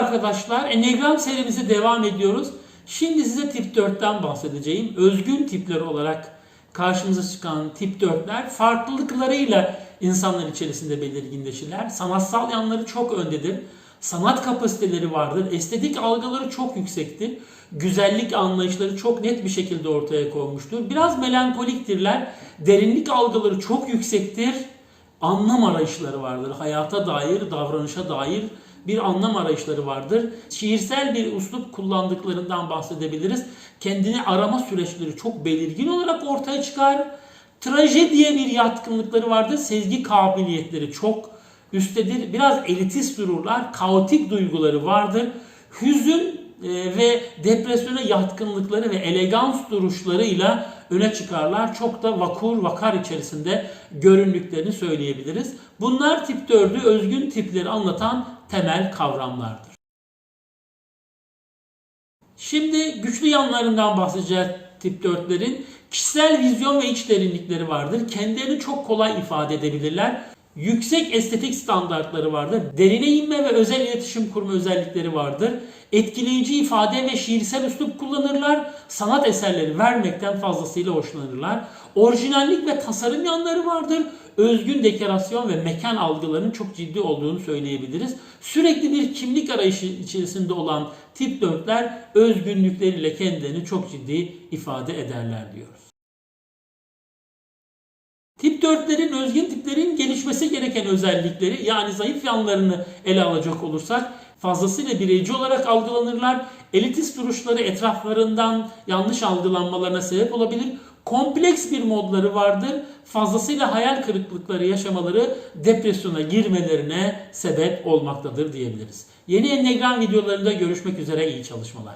arkadaşlar. Enneagram serimize devam ediyoruz. Şimdi size tip 4'ten bahsedeceğim. Özgün tipler olarak karşımıza çıkan tip 4'ler farklılıklarıyla insanlar içerisinde belirginleşirler. Sanatsal yanları çok öndedir. Sanat kapasiteleri vardır. Estetik algıları çok yüksektir. Güzellik anlayışları çok net bir şekilde ortaya konmuştur. Biraz melankoliktirler. Derinlik algıları çok yüksektir. Anlam arayışları vardır. Hayata dair, davranışa dair bir anlam arayışları vardır. Şiirsel bir uslup kullandıklarından bahsedebiliriz. Kendini arama süreçleri çok belirgin olarak ortaya çıkar. Trajediye bir yatkınlıkları vardır. Sezgi kabiliyetleri çok üsttedir. Biraz elitist dururlar. Kaotik duyguları vardır. Hüzün e, ve depresyona yatkınlıkları ve elegans duruşlarıyla öne çıkarlar. Çok da vakur, vakar içerisinde göründüklerini söyleyebiliriz. Bunlar tip 4'ü özgün tipleri anlatan temel kavramlardır. Şimdi güçlü yanlarından bahsedeceğiz tip 4'lerin. Kişisel vizyon ve iç derinlikleri vardır. Kendilerini çok kolay ifade edebilirler. Yüksek estetik standartları vardır. Derine inme ve özel iletişim kurma özellikleri vardır. Etkileyici ifade ve şiirsel üslup kullanırlar. Sanat eserleri vermekten fazlasıyla hoşlanırlar. Orijinallik ve tasarım yanları vardır. Özgün dekorasyon ve mekan algılarının çok ciddi olduğunu söyleyebiliriz. Sürekli bir kimlik arayışı içerisinde olan tip 4'ler özgünlükleriyle kendilerini çok ciddi ifade ederler diyoruz. Tip 4'lerin özgün tiplerin gelişmesi gereken özellikleri yani zayıf yanlarını ele alacak olursak fazlasıyla bireyci olarak algılanırlar. Elitist duruşları etraflarından yanlış algılanmalarına sebep olabilir. Kompleks bir modları vardır. Fazlasıyla hayal kırıklıkları yaşamaları depresyona girmelerine sebep olmaktadır diyebiliriz. Yeni Enneagram videolarında görüşmek üzere iyi çalışmalar.